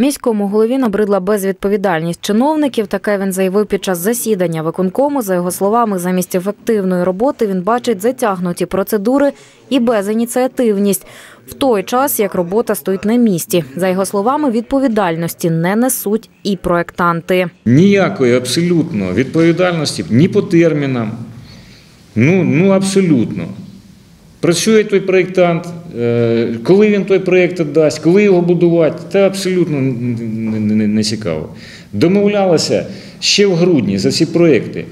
Міському голові набридла безвідповідальність чиновників. Таке він заявив під час засідання виконкому. За його словами, замість ефективної роботи він бачить затягнуті процедури і безініціативність. В той час як робота стоїть на місці. За його словами, відповідальності не несуть і проектанти. Ніякої абсолютно відповідальності ні по термінам. Ну, ну абсолютно. Працює той проєктант, е, коли він той проєкт дасть, коли його будувати, це абсолютно не, цікаво. Домовлялися ще в грудні за ці проєкти.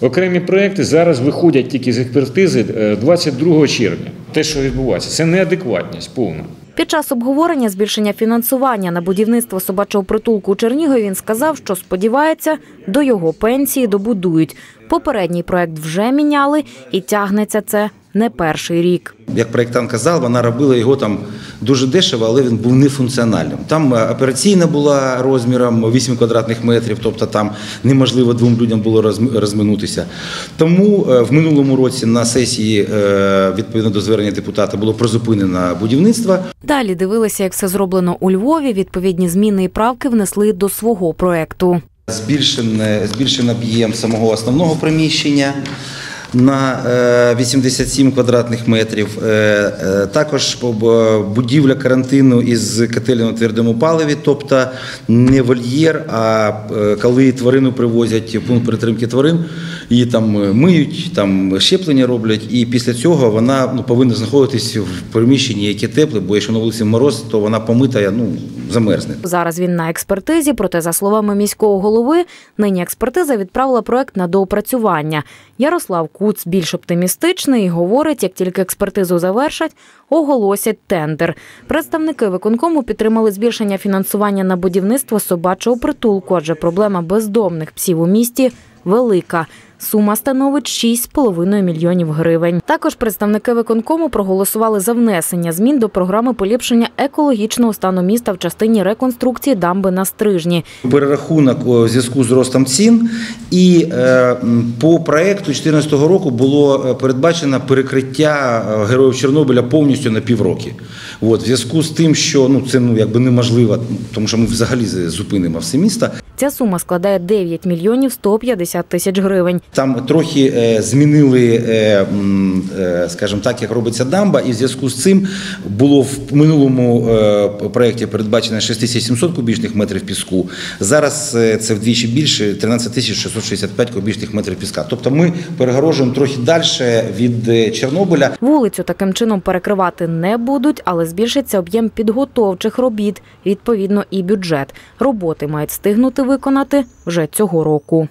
Окремі проєкти зараз виходять тільки з експертизи е, 22 червня. Те, що відбувається, це неадекватність повна. Під час обговорення збільшення фінансування на будівництво собачого притулку у Чернігові він сказав, що сподівається, до його пенсії добудують. Попередній проект вже міняли і тягнеться це не перший рік. Як проєктант казав, вона робила його там дуже дешево, але він був нефункціональним. Там е, операційна була розміром 8 квадратних метрів, тобто там неможливо двом людям було розминутися. Тому е, в минулому році на сесії, е, відповідно до звернення депутата, було призупинено будівництво. Далі дивилися, як все зроблено у Львові. Відповідні зміни і правки внесли до свого проекту. Збільшене, збільшено об'єм самого основного приміщення на е, 87 квадратних метрів. Е, е, Також будівля карантину із котелем на твердому паливі, тобто не вольєр, а е, коли тварину привозять в пункт перетримки тварин, її там е, миють, там щеплення роблять, і після цього вона ну, повинна знаходитись в приміщенні, яке тепле, бо якщо на вулиці мороз, то вона помита, ну, замерзне. Зараз він на експертизі, проте, за словами міського голови, нині експертиза відправила проект на доопрацювання. Ярослав Куц більш оптимістичний і говорить, як тільки експертизу завершать, оголосять тендер. Представники виконкому підтримали збільшення фінансування на будівництво собачого притулку, адже проблема бездомних псів у місті велика. Сума становить 6,5 мільйонів гривень. Також представники виконкому проголосували за внесення змін до програми поліпшення екологічного стану міста в частині реконструкції дамби на стрижні. перерахунок у зв'язку з ростом цін, і е, по проекту 2014 року було е, передбачено перекриття е, героїв Чорнобиля повністю на півроки. От, в зв'язку з тим, що ну це ну якби неможливо, тому що ми взагалі зупинимо все місто. Ця сума складає 9 мільйонів 150 тисяч гривень. Там трохи е, змінили, е, е, скажімо так, як робиться дамба, і в зв'язку з цим було в минулому проєкті передбачено 6700 кубічних метрів піску. Зараз це вдвічі більше 13 665 кубічних метрів піска. Тобто ми перегорожуємо трохи далі від Чорнобиля. Вулицю таким чином перекривати не будуть, але збільшиться об'єм підготовчих робіт, відповідно і бюджет. Роботи мають встигнути виконати вже цього року.